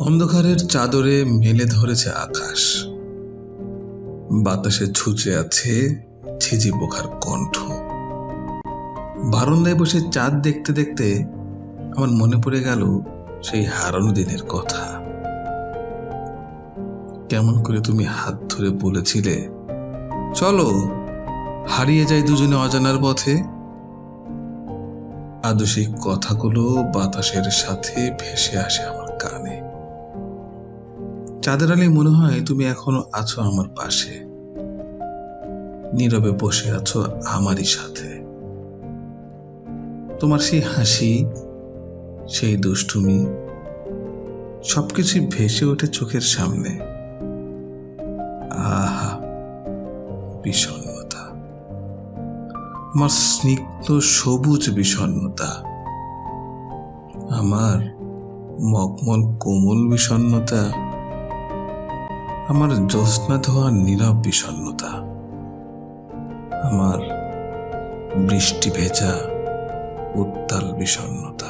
অন্ধকারের চাদরে মেলে ধরেছে আকাশ। বাতাসে ছুঁচে আছে ঝিঝি পোখার কণ্ঠ। বারান্দায় বসে চাঁদ দেখতে দেখতে আমার মনে পড়ে গেল সেই হারানো দিনের কথা। কেমন করে তুমি হাত ধরে বলেছিলে, চলো হারিয়ে যাই দুজনে অজানার পথে। আদৌ সেই কথাগুলো বাতাসের সাথে ভেসে আসে আমার কানে। চাঁদের আলী মনে হয় তুমি এখনও আছো আমার পাশে। নীরবে বসে আছো আমারই সাথে। তোমার সেই হাসি, সেই দুষ্টুমি, সবকিছু ভেসে ওঠে চোখের সামনে। আহা, বিষণ্ণতা। আমার স্নিগ্ধ সবুজ বিষণ্ণতা। আমার মকমল কোমল বিষণ্ণতা। আমার জ্যোৎস্না ধোয়া নীরব বিষণ্ণতা আমার বৃষ্টি ভেজা উত্তাল বিষণ্ণতা।